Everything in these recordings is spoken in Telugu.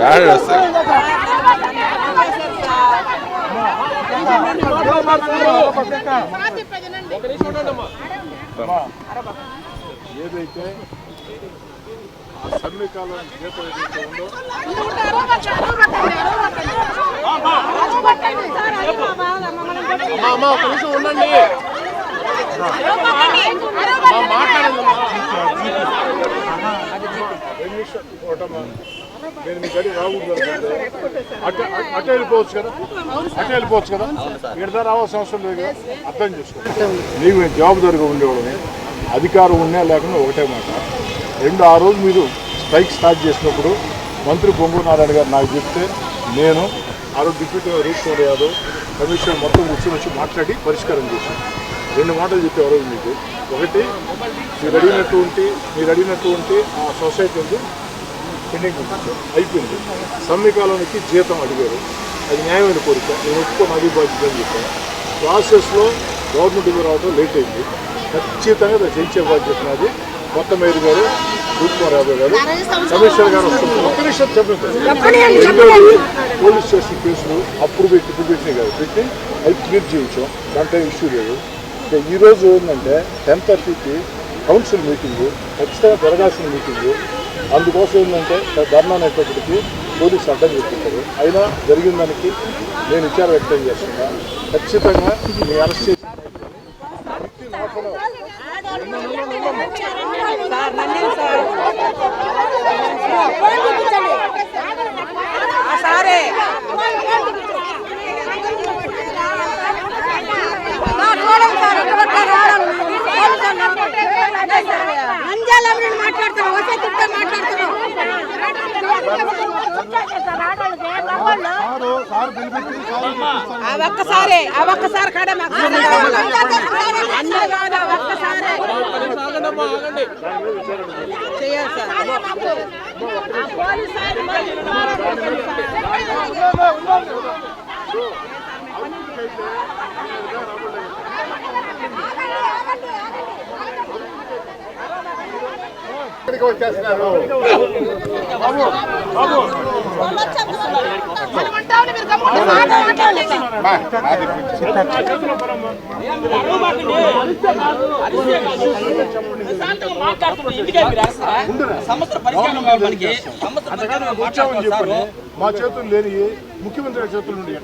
గాడి వస్తాయి ఏదైతే ఆ సమ్మెకాలం ఏదైతే ఉందో అమ్మా ఒక నిమిషం ఉండండి నేను మీ గడి రాకూడదు వెళ్ళిపోవచ్చు కదా అట్ట వెళ్ళిపోవచ్చు కదా ఇక్కడ రావాల్సిన అవసరం లేదు కదా అర్థం చేసుకో నీకు మేము జవాబుదారిగా ఉండేవాళ్ళని అధికారం ఉన్నా లేకుండా ఒకటే మాట రెండు ఆ రోజు మీరు స్ట్రైక్ స్టార్ట్ చేసినప్పుడు మంత్రి పొంగు నారాయణ గారు నాకు చెప్తే నేను ఆ రోజు డిప్యూటీ రూప్ యాదవ్ కమిషనర్ మొత్తం కూర్చొని వచ్చి మాట్లాడి పరిష్కారం చేశాను. రెండు మాటలు చెప్పే ఆ రోజు మీకు. ఒకటి మీరు అడిగినటువంటి మీరు అడిగినటువంటి ఆ సొసైటీ ఉంది పెండింగ్ అయిపోయింది. సమ్మెకాలానికి జీతం అడిగారు. అది న్యాయమైన కోరిక. నేను ఒప్పుకో నాది బాధ్యత అని చెప్పాను. ప్రాసెస్లో గవర్నమెంట్ రావడం లేట్ అయింది. ఖచ్చితంగా అది చేయించే బాధ్యత నాది. కొత్త మేయర్ గారు యాదవ్ గారు కమిషనర్ గారు వస్తున్నారు. ఒక్క నిమిషం చెప్పండి పోలీస్ స్టేషన్ కేసులు అప్పుడు పెట్టి ఇప్పుడు పెట్టినాయి కాదు. పెట్టి అవి క్లియర్ చేయించాం. దాంట్లో ఇష్యూ లేదు. ఇక ఈ రోజు ఏంటంటే టెన్ థర్టీకి కౌన్సిల్ మీటింగు ఖచ్చితంగా జరగాల్సిన మీటింగు. అందుకోసం ఏంటంటే ధర్నా అనేటప్పటికి పోలీసు అడ్డం చెప్తుంటారు అయినా జరిగిన దానికి నేను విచారం వ్యక్తం చేస్తున్నా. ఖచ్చితంగా మీ అరెస్ట్ చేసి సారే నంజాల మాట్లాడుతున్నాం వచ్చే తిట్టే మాట్లాడుతున్నాం ఒక్కసారి ఒక్కసారి కాడ వచ్చేస్తున్నారు. బాబు బాబు. మా చేతులు లేని ముఖ్యమంత్రి గారి చేతులు నుండి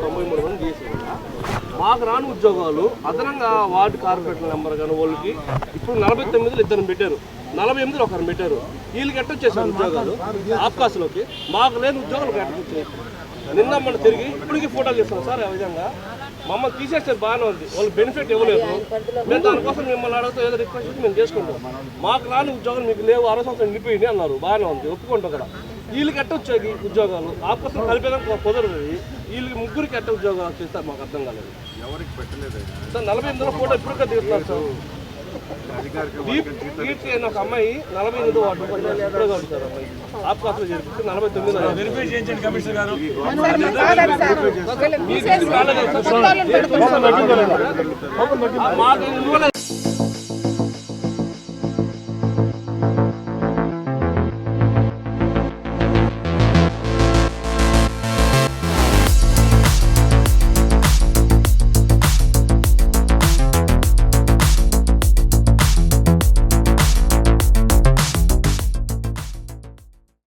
తొంభై మూడు మంది చేసి మాకు రాని ఉద్యోగాలు అదనంగా వార్డు కార్పొరేటర్ నెంబర్ కానీ వాళ్ళకి ఇప్పుడు నలభై తొమ్మిదిలో ఇద్దరు పెట్టారు. నలభై ఎనిమిదిలో ఒకరు పెట్టారు. వీళ్ళకి ఎట్టొచ్చేసారు ఉద్యోగాలు? ఆఫ్కాస్లోకి మాకు లేని ఉద్యోగాలు ఎట్టొచ్చాయి నిన్న మన తిరిగి ఇప్పటికీ ఫోటోలు చేస్తాం సార్ ఆ విధంగా మమ్మల్ని తీసేస్తారు బాగానే ఉంది. వాళ్ళు బెనిఫిట్ ఇవ్వలేదు. మేము దానికోసం మిమ్మల్ని అడిగితే. ఏదో రిక్వెస్ట్ చేసి మేము చేసుకుంటాం. మాకు రాని ఉద్యోగాలు మీకు లేవు. అరవై సంవత్సరం నిండిపోయింది అన్నారు. బాగానే ఉంది. ఒప్పుకుంటాం కదా. వీళ్ళకి ఎట్ట వచ్చాయి ఉద్యోగాలు ఆఫ్కోసం కలిపేదానికి కుదరదు. వీళ్ళకి ముగ్గురికి ఎట్ట ఉద్యోగాలు చేస్తారు మాకు అర్థం కాలేదు. ఎవరికి పెట్టలేదు? సార్ నలభై ఎనిమిదిలో ఫోటో ఇప్పుడు దిగుతున్నారు సార్? దీప్ కీర్తి అనే ఒక అమ్మాయి నలభై ఎనిమిదో వార్డు ఇప్పుడే కాదు సార్ అమ్మాయి. నలభై తొమ్మిది వెరిఫై చేయించండి కమిషనర్ గారు. మాకు ఇవ్వలేదు.